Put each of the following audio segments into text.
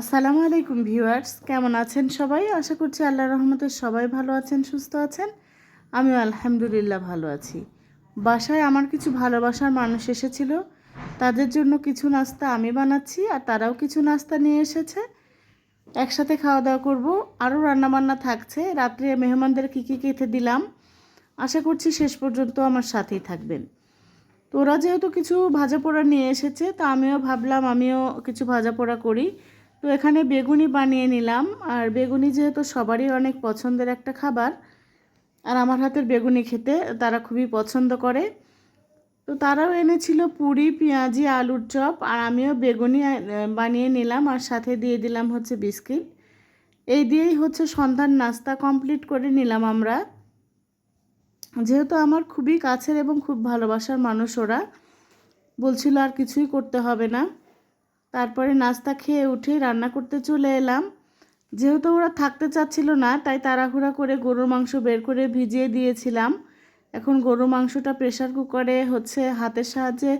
আসসালামু আলাইকুম ভিউয়ার্স, কেমন আছেন সবাই? আশা করছি আল্লাহ রহমতে সবাই ভালো আছেন, সুস্থ আছেন। আমিও আলহামদুলিল্লাহ ভালো আছি। বাসায় আমার কিছু ভালোবাসার মানুষ এসেছিল। তাদের জন্য কিছু নাস্তা আমি বানাচ্ছি আর তারাও কিছু নাস্তা নিয়ে এসেছে। একসাথে খাওয়া দাওয়া করব। আরও রান্নাবান্না থাকছে। রাত্রে মেহমানদের কী কী খেতে দিলাম? আশা করছি শেষ পর্যন্ত আমার সাথেই থাকবেন। তো ওরা যেহেতু কিছু ভাজা পোড়া নিয়ে এসেছে, তো আমিও ভাবলাম আমিও কিছু ভাজা পোড়া করি। তো এখানে বেগুনি বানিয়ে নিলাম। আর বেগুনি যেহেতু সবারই অনেক পছন্দের একটা খাবার, আর আমার হাতের বেগুনি খেতে তারা খুবই পছন্দ করে, তো তারাও এনেছিল পুরি, পেঁয়াজি, আলুর চপ, আর আমিও বেগুনি বানিয়ে নিলাম। আর সাথে দিয়ে দিলাম হচ্ছে বিস্কিট। এই দিয়েই হচ্ছে সন্ধ্যার নাস্তা কমপ্লিট করে নিলাম আমরা। যেহেতু আমার খুবই কাছের এবং খুব ভালোবাসার মানুষ ওরা, বলছিল আর কিছুই করতে হবে না। তারপরে নাস্তা খেয়ে উঠে রান্না করতে চলে এলাম। যেহেতু ওরা থাকতে চাচ্ছিল না, তাই তাড়াহুড়া করে গরুর মাংস বের করে ভিজিয়ে দিয়েছিলাম। এখন গরুর মাংসটা প্রেশার কুকারে হচ্ছে হাতের সাহায্যে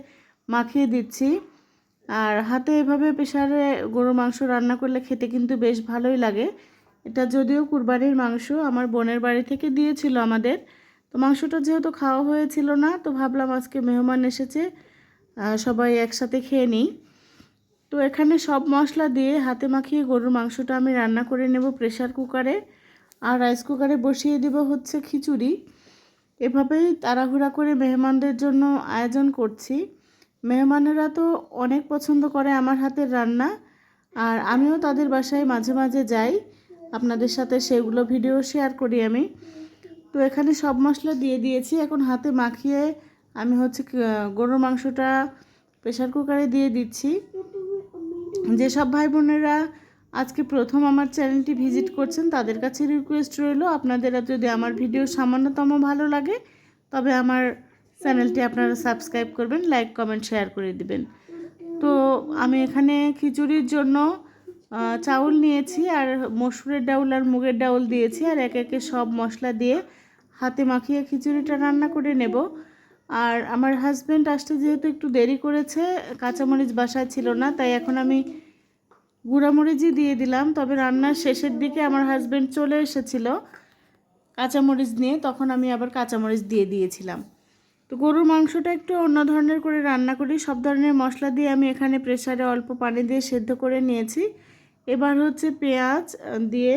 মাখিয়ে দিচ্ছি। আর হাতে এভাবে প্রেশারে গরুর মাংস রান্না করলে খেতে কিন্তু বেশ ভালোই লাগে। এটা যদিও কুরবানির মাংস আমার বোনের বাড়ি থেকে দিয়েছিল আমাদের। তো মাংসটা যেহেতু খাওয়া হয়েছিল না, তো ভাবলাম আজকে মেহমান এসেছে সবাই একসাথে খেয়ে নিই। তো এখানে সব মশলা দিয়ে হাতে মাখিয়ে গরুর মাংসটা আমি রান্না করে নেব প্রেশার কুকারে। আর রাইস কুকারে বসিয়ে দেব হচ্ছে খিচুড়ি। এভাবেই তাড়াহুড়া করে মেহমানদের জন্য আয়োজন করছি। মেহমানেরা তো অনেক পছন্দ করে আমার হাতের রান্না। আর আমিও তাদের বাসায় মাঝে মাঝে যাই। আপনাদের সাথে সেগুলো ভিডিও শেয়ার করি আমি। তো এখানে সব মশলা দিয়ে দিয়েছি। এখন হাতে মাখিয়ে আমি হচ্ছে গরুর মাংসটা প্রেশার কুকারে দিয়ে দিচ্ছি। যেসব ভাই বোনেরা আজকে প্রথম আমার চ্যানেলটি ভিজিট করছেন, তাদের কাছে রিকোয়েস্ট রইল। আপনাদের যদি আমার ভিডিও সামান্যতম ভালো লাগে, তবে আমার চ্যানেলটি আপনারা সাবস্ক্রাইব করবেন লাইক কমেন্ট শেয়ার করে দিবেন। তো আমি এখানে খিচুড়ির জন্য চাউল নিয়েছি আর মসুরের ডাউল আর মুগের ডাউল দিয়েছি আর একে একে সব মশলা দিয়ে হাতে মাখিয়ে খিচুড়িটা রান্না করে নেব। আর আমার হাজব্যান্ড আসতে যেহেতু একটু দেরি করেছে, কাঁচামরিচ বাসায় ছিল না, তাই এখন আমি গুঁড়ামরিচই দিয়ে দিলাম। তবে রান্নার শেষের দিকে আমার হাজব্যান্ড চলে এসেছিল কাঁচামরিচ নিয়ে, তখন আমি আবার কাঁচামরিচ দিয়ে দিয়েছিলাম। তো গরুর মাংসটা একটু অন্য ধরনের করে রান্না করি, সব ধরনের মশলা দিয়ে আমি এখানে প্রেসারে অল্প পানি দিয়ে সেদ্ধ করে নিয়েছি। এবার হচ্ছে পেঁয়াজ দিয়ে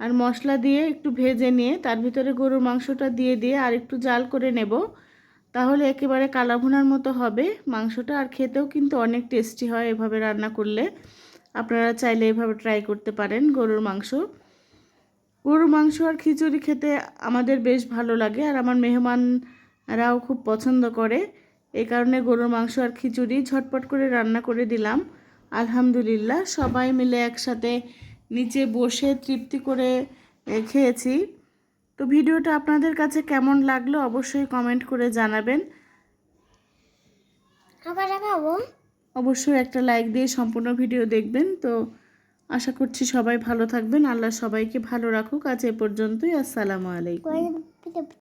আর মশলা দিয়ে একটু ভেজে নিয়ে, তার ভিতরে গরুর মাংসটা দিয়ে দিয়ে আর একটু জাল করে নেব। তাহলে একেবারে কালাভুনার মতো হবে। মাংসটা আর খেতেও কিন্তু অনেক টেস্টি হয় এভাবে রান্না করলে। আপনারা চাইলে এভাবে ট্রাই করতে পারেন গরুর মাংস। গরুর মাংস আর খিচুড়ি খেতে আমাদের বেশ ভালো লাগে আর আমার মেহমানরাও খুব পছন্দ করে। এই কারণে গরুর মাংস আর খিচুড়ি ঝটপট করে রান্না করে দিলাম। আলহামদুলিল্লাহ, সবাই মিলে একসাথে নিচে বসে তৃপ্তি করে খেয়েছি। তো ভিডিওটা আপনাদের কাছে কেমন লাগল অবশ্যই কমেন্ট করে জানাবেন। অবশ্যই একটা লাইক দিয়ে সম্পূর্ণ ভিডিও দেখবেন। তো আশা করছি সবাই ভালো থাকবেন। আল্লাহ সবাইকে ভালো রাখুক। আজ এ পর্যন্তই। আসসালামু আলাইকুম।